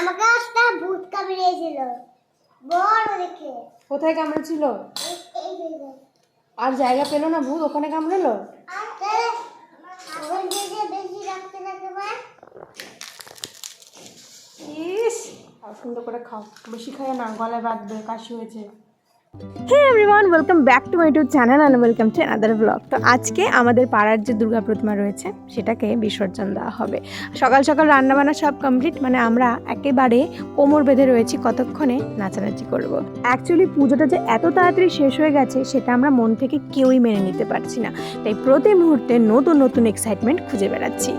আমাকে একটা ভূত কামড়িয়েছিল বড় দেখে কোথায় কামড়েছিল? আর জায়গা পেল না ভূত? ওখানে কামড়ালো? ইস আর সুন্দর করে খাও। বেশি খাই না গলায় বাঁধবে কাশি হয়েছে। Hey everyone welcome back to my YouTube channel and welcome to another blog তো আজকে আমাদের পাড়ার যে দুর্গা প্রতিমা রয়েছে, সেটাকে বিসর্জন দেওয়া হবে। সকাল সকাল রান্নাবান্না সব কমপ্লিট মানে আমরা একেবারে কোমর বেঁধে রয়েছি, কতক্ষণে নাচানাচি করব। অ্যাকচুয়ালি পুজোটা যে এত তাড়াতাড়ি শেষ হয়ে গেছে, সেটা আমরা মন থেকে কেউই মেনে নিতে পারছি না। তাই প্রতি মুহূর্তে নতুন নতুন এক্সাইটমেন্ট খুঁজে বেড়াচ্ছি।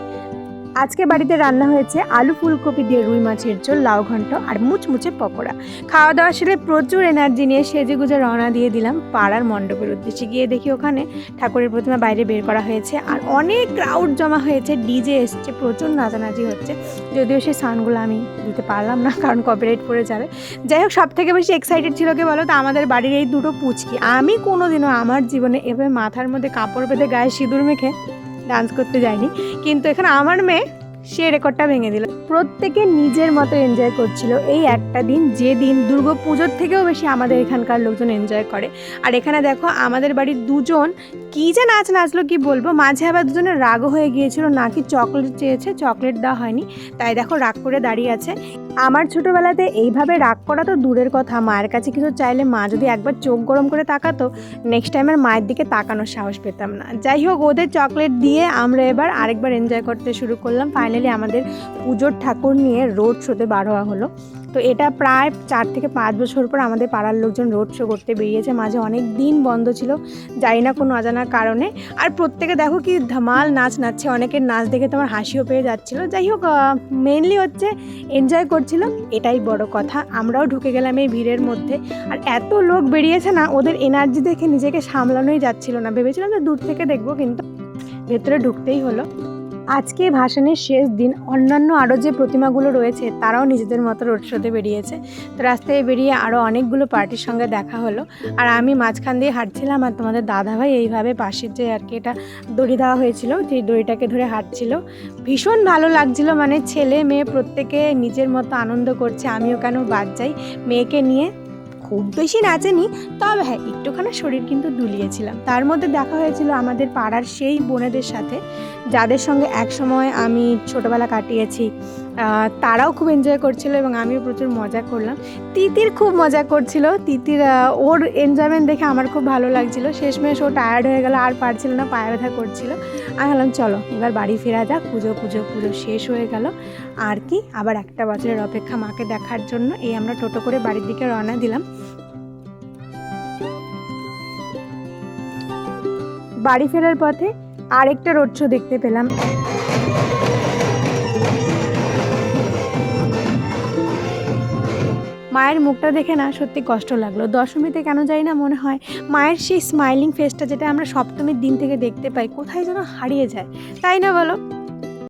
আজকে বাড়িতে রান্না হয়েছে আলু ফুলকপি দিয়ে রুই মাছের ঝোল, লাউ ঘন্ট আর মুচমুচে পকোড়া। খাওয়া দাওয়া সেরে প্রচুর এনার্জি নিয়ে সেজে গুজে রওনা দিয়ে দিলাম পাড়ার মণ্ডপের উদ্দেশ্যে। গিয়ে দেখি ওখানে ঠাকুরের প্রতিমা বাইরে বের করা হয়েছে আর অনেক ক্রাউড জমা হয়েছে ডিজে এসছে, প্রচুর নাচানাচি হচ্ছে। যদিও সেই সাউন্ডগুলো আমি দিতে পারলাম না, কারণ কপিরাইট পড়ে যাবে। যাই হোক সব থেকে বেশি এক্সাইটেড ছিল কি বলো তো আমাদের বাড়ির এই দুটো পুচকি। আমি কোনোদিনও আমার জীবনে এভাবে মাথার মধ্যে কাপড় বেঁধে গায়ে সিঁদুর মেখে ডান্স করতে যায়নি। কিন্তু এখানে আমার মেয়ে সে রেকর্ডটা ভেঙে দিল। প্রত্যেকে নিজের মতো এনজয় করছিল এই একটা দিন, যে দিন দুর্গা পুজোর থেকেও বেশি আমাদের এখানকার লোকজন এনজয় করে। আর এখানে দেখো, আমাদের বাড়ির দুজন কি যে নাচ নাচলো কি বলব, মাঝে আবার দুজনের রাগও হয়ে গিয়েছিল, নাকি চকলেট চেয়েছে চকলেট দেওয়া হয়নি। তাই দেখো, রাগ করে দাঁড়িয়ে আছে। আমার ছোটোবেলাতে এইভাবে রাগ করা তো দূরের কথা, মায়ের কাছে কিছু চাইলে মা যদি একবার চোখ গরম করে তাকাতো নেক্সট টাইমের মায়ের দিকে তাকানোর সাহস পেতাম না। যাই হোক, ওদের চকলেট দিয়ে আমরা এবার আরেকবার এনজয় করতে শুরু করলাম ফাইনালি আমাদের পুজোর ঠাকুর নিয়ে রোড শোতে বার হওয়া হলো। তো এটা প্রায় চার থেকে পাঁচ বছর পর আমাদের পাড়ার লোকজন রোড শো করতে বেরিয়েছে। মাঝে অনেক দিন বন্ধ ছিল, যাই না কোনো অজানা কারণে। আর প্রত্যেকে দেখো কি ধামাল নাচ নাচছে, অনেকের নাচ দেখে তোমার হাসিও পেয়ে যাচ্ছিল। যাই হোক মেনলি হচ্ছে এনজয় করছিল, এটাই বড় কথা। আমরাও ঢুকে গেলাম এই ভিড়ের মধ্যে। আর এত লোক বেরিয়েছে না, ওদের এনার্জি দেখে নিজেকে সামলানোই যাচ্ছিল না। ভেবেছিলাম যে দূর থেকে দেখব, কিন্তু ভেতরে ঢুকতেই হলো। আজকে ভাসানের শেষ দিন, অন্যান্য আরও যে প্রতিমাগুলো রয়েছে, তারাও নিজেদের মতো রোড শোতে বেরিয়েছে। তো রাস্তায় বেরিয়ে আরও অনেকগুলো পার্টির সঙ্গে দেখা হলো। আর আমি মাঝখান দিয়ে হাঁটছিলাম আর তোমাদের দাদাভাই এইভাবে পাশের যে আর কি এটা দড়ি দেওয়া হয়েছিল, সেই দড়িটাকে ধরে হাঁটছিল। ভীষণ ভালো লাগছিল মানে ছেলে মেয়ে প্রত্যেকে নিজের মতো আনন্দ করছে, আমিও কেন বাদ যাই? মেয়েকে নিয়ে খুব বেশি নাচেনি, তবে হ্যাঁ একটুখানি শরীর কিন্তু দুলিয়েছিলাম। তার মধ্যে দেখা হয়েছিল আমাদের পাড়ার সেই বোনেদের সাথে, যাদের সঙ্গে একসময় আমি ছোটোবেলা কাটিয়েছি। তারাও খুব এনজয় করছিল এবং আমিও প্রচুর মজা করলাম। তিতির খুব মজা করছিল। তিতির ওর এনজয়মেন্ট দেখে আমার খুব ভালো লাগছিল। শেষমেশ ও টায়ার্ড হয়ে গেল, আর পারছিল না, পায়ে ব্যথা করছিল। আমি বললাম চলো, এবার বাড়ি ফেরা যাক। পুজো পুজো পুজো শেষ হয়ে গেল। আর কি, আবার একটা বছরের অপেক্ষা মাকে দেখার জন্য এই আমরা টোটো করে বাড়ির দিকে রওনা দিলাম। বাড়ি ফেরার পথে আরেকটা রোড শো দেখতে পেলাম। মায়ের মুখটা দেখে না সত্যি কষ্ট লাগল। দশমীতে কেন যাই না মনে হয় মায়ের সেই স্মাইলিং ফেসটা যেটা আমরা সপ্তমীর দিন থেকে দেখতে পাই, কোথায় যেন হারিয়ে যায়। তাই না বলো?